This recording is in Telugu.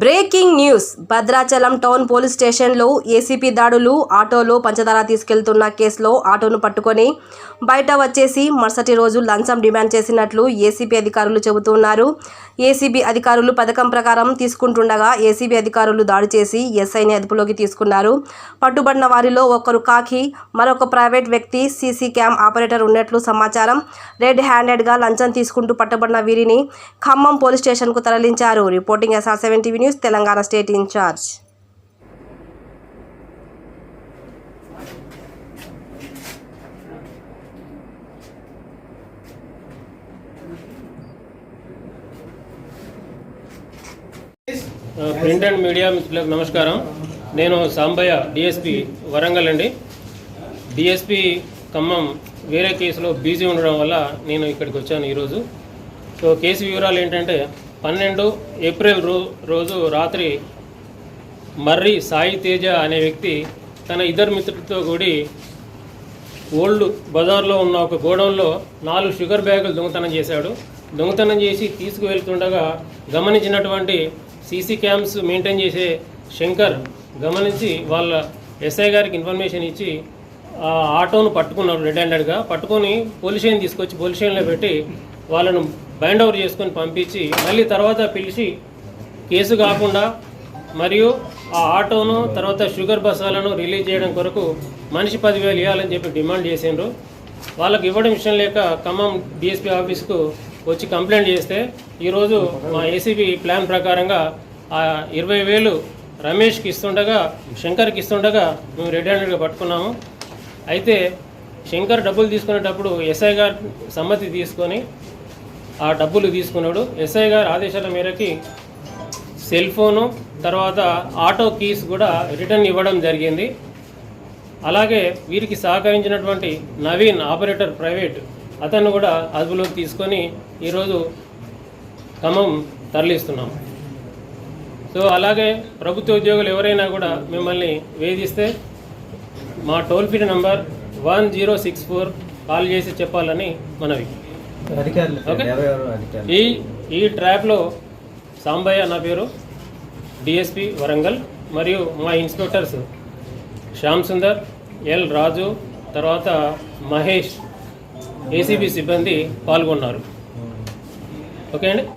Breaking news. Bhadrachalam town police స్టేషన్లో ఏసీపీ దాడులు ఆటోలో పంచదార తీసుకెళ్తున్న కేసులో ఆటోను పట్టుకొని బయట వచ్చేసి మరుసటి రోజు లంచం డిమాండ్ చేసినట్లు ఏసీబీ అధికారులు చెబుతున్నారు. ఏసీబీ అధికారులు పథకం ప్రకారం తీసుకుంటుండగా ఏసీబీ అధికారులు దాడి చేసి ఎస్ఐని అదుపులోకి తీసుకున్నారు. పట్టుబడిన వారిలో ఒకరు కాకి మరొక ప్రైవేట్ వ్యక్తి సీసీ క్యామ్ ఆపరేటర్ ఉన్నట్లు సమాచారం. రెడ్ హ్యాండెడ్గా లంచం తీసుకుంటూ పట్టుబడిన వీరిని ఖమ్మం పోలీస్ స్టేషన్కు తరలించారు. Reporting SR seven TV news Telangana state incharge. Print and media మిత్రులకు నమస్కారం. నేను సాంబయ్య డిఎస్పి వరంగల్ అండి. డిఎస్పి ఖమ్మం వేరే కేసులో బిజీ ఉండడం వల్ల నేను ఇక్కడికి వచ్చాను ఈరోజు. సో కేసు వివరాలు ఏంటంటే పన్నెండు ఏప్రిల్ రో రోజు రాత్రి మర్రి సాయి తేజ అనే వ్యక్తి తన ఇద్దరు మిత్రులతో కూడి ఓల్డ్ బజార్లో ఉన్న ఒక గోడౌన్లో నాలుగు షుగర్ బ్యాగులు దొంగతనం చేశాడు. దొంగతనం చేసి తీసుకువెళ్తుండగా గమనించినటువంటి సీసీ క్యామ్స్ మెయింటైన్ చేసే శంకర్ గమనించి వాళ్ళ ఎస్ఐ గారికి ఇన్ఫర్మేషన్ ఇచ్చి ఆ ఆటోను పట్టుకున్నారు రెడ్ హ్యాండెడ్గా. పట్టుకొని పోలీస్ స్టేషన్ తీసుకొచ్చి పోలీస్ స్టేషన్లో పెట్టి వాళ్ళను బైండ్ ఓవర్ చేసుకొని పంపించి మళ్ళీ తర్వాత పిలిచి కేసు కాకుండా మరియు ఆ ఆటోను తర్వాత షుగర్ బస్సాలను రిలీజ్ చేయడం కొరకు మనిషి పదివేలు ఇవ్వాలని చెప్పి డిమాండ్ చేసిండ్రు. వాళ్ళకి ఇవ్వడం ఇష్టం లేక ఖమ్మం డిఎస్పీ ఆఫీస్కు వచ్చి కంప్లైంట్ చేస్తే ఈరోజు మా ఏసీబీ ప్లాన్ ప్రకారంగా ఆ ఇరవై వేలు రమేష్కి ఇస్తుండగా శంకర్కి ఇస్తుండగా మేము రెడ్ హ్యాండెడ్గా పట్టుకున్నాము. అయితే శంకర్ డబ్బులు తీసుకునేటప్పుడు ఎస్ఐ గారు సమ్మతి తీసుకొని ఆ డబ్బులు తీసుకున్నాడు. ఎస్ఐ గారి ఆదేశాల మేరకి సెల్ ఫోను తర్వాత ఆటో కీస్ కూడా రిటర్న్ ఇవ్వడం జరిగింది. అలాగే వీరికి సహకరించినటువంటి నవీన్ ఆపరేటర్ ప్రైవేట్ అతను కూడా అదుపులోకి తీసుకొని ఈరోజు ఖమ్మం తరలిస్తున్నాం. సో అలాగే ప్రభుత్వ ఉద్యోగులు ఎవరైనా కూడా మిమ్మల్ని వేధిస్తే మా toll free number one zero six four call చేసి చెప్పాలని మనవి. ఈ ఈ ట్రాప్లో సాంబయ్య నా పేరు డిఎస్పి వరంగల్ మరియు మా ఇన్స్పెక్టర్స్ శ్యామ్ సుందర్ ఎల్ రాజు తర్వాత మహేష్ ఏసీబీ సిబ్బంది పాల్గొన్నారు. ఓకే అండి?